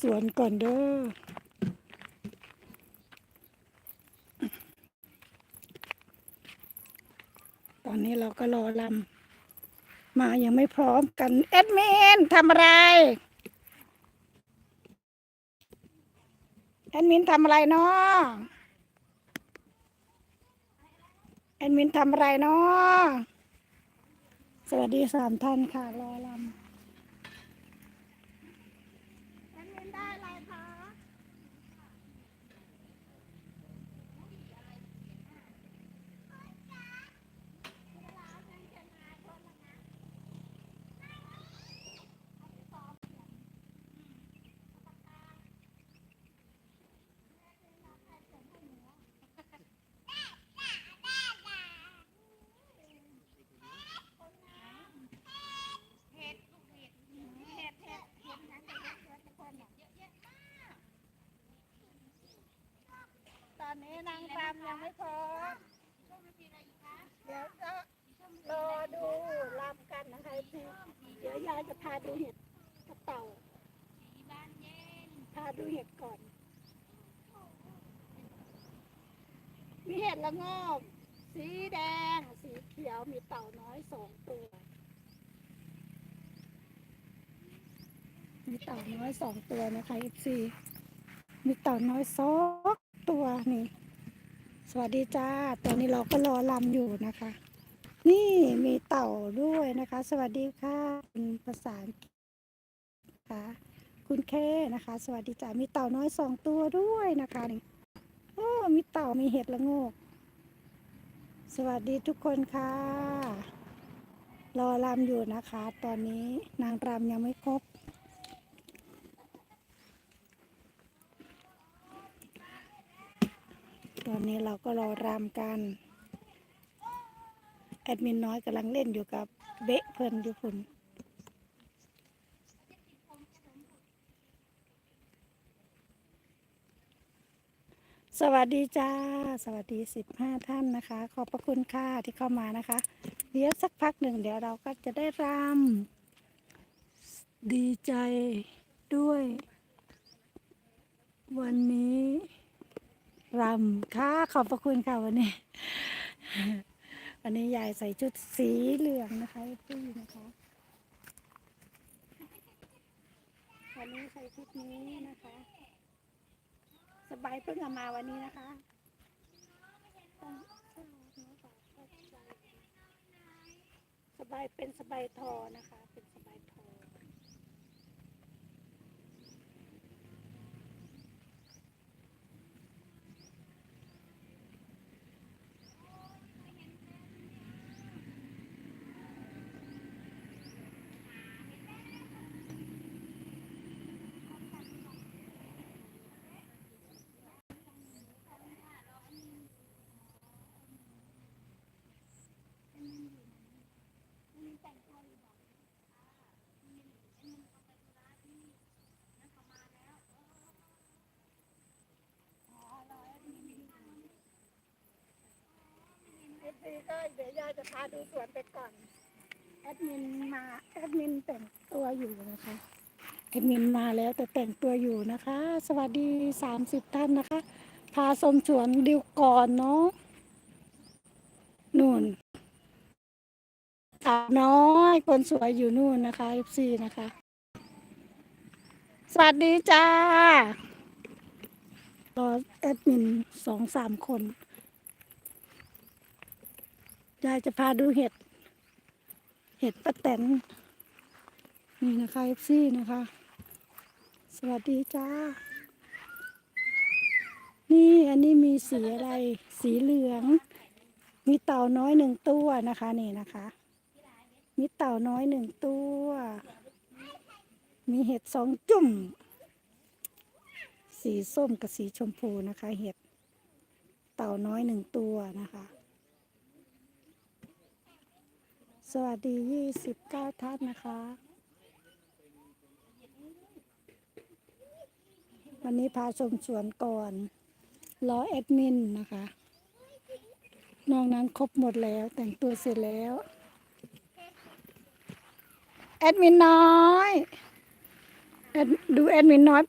สวนก่อนเด้อ ตอนนี้เราก็รอลำมายังไม่พร้อมกันแอดมินทำอะไรแอดมินทำอะไรเนาะแอดมินทำอะไรเนาะสวัสดีสามท่านค่ะรอลำแอดมินได้อะไรคะ ตอนนี้นางรำยังไม่พร้อมเดี๋ยวจะรอดูรำกันนะคะพี่เดี๋ยวยายจะพา ดูเห็ดกระเต่าพาดูเห็ดก่อน มีเห็ดละโงกสีแดง สีเขียว มีเต่าน้อยสองตัว มีเต่าน้อยสองตัวนะคะเอฟซีมีเต่าน้อยสองตัวนี่ สวัสดีจ้า ตอนนี้เราก็รอลำอยู่นะคะ นี่มีเต่าด้วยนะคะ สวัสดีค่ะเป็นภาษาค่ะคุณเคนะคะ สวัสดีจ้ามีเต่าน้อยสองตัวด้วยนะคะนี่โอ้มีเต่ามีเห็ดละโงก สวัสดีทุกคนค่ะ รอลำอยู่นะคะ ตอนนี้นางรำยังไม่ครบตอนนี้เราก็รอรำกัน แอดมินน้อยกำลังเล่นอยู่กับเบะเพิ่นอยู่พุ่นสวัสดีจ้า สวัสดีสิบห้าท่านนะคะ ขอบพระคุณค่ะที่เข้ามานะคะ เดี๋ยวสักพักหนึ่งเดี๋ยวเราก็จะได้รำดีใจด้วย วันนี้รำค่ะขอบพระคุณค่ะวันนี้ วันนี้ยายใส่ชุดสีเหลืองนะคะพี่นะคะวันนี้ใส่ชุดนี้นะคะ สบายเพิ่งเอามาวันนี้นะคะสบายเป็นสบายทอนะคะ ซีก็เดี๋ยวยายจะพาดูสวนไปก่อน แอดมินมาแอดมินแต่งตัวอยู่นะคะ แอดมินมาแล้วแต่แต่งตัวอยู่นะคะ สวัสดีสามสิบท่านนะคะ พาชมสวนดิวก่อนเนาะนู่นสาวน้อยคนสวยอยู่นู่นนะคะเอฟซีนะคะ สวัสดีจ้ารอแอดมินสองสามคน ยายจะพาดูเห็ด เห็ดป้าแตนนี่นะคะเอฟซีนะคะ สวัสดีจ้า นี่อันนี้มีสีอะไร สีเหลือง มีเต่าน้อยหนึ่งตัวนะคะนี่นะคะ มีเต่าน้อยหนึ่งตัว มีเห็ดสองจุ่ม สีส้มกับสีชมพูนะคะ เห็ด เต่าน้อยหนึ่งตัวนะคะ ส วัสดียี่สิบเก้าท่านนะคะ วันนี้พาชมสวนก่อน รอแอดมินนะคะ นอกนั้นครบหมดแล้วแต่งตัวเสร็จแล้ว แอดมินน้อยแอดดูแอดมินน้อย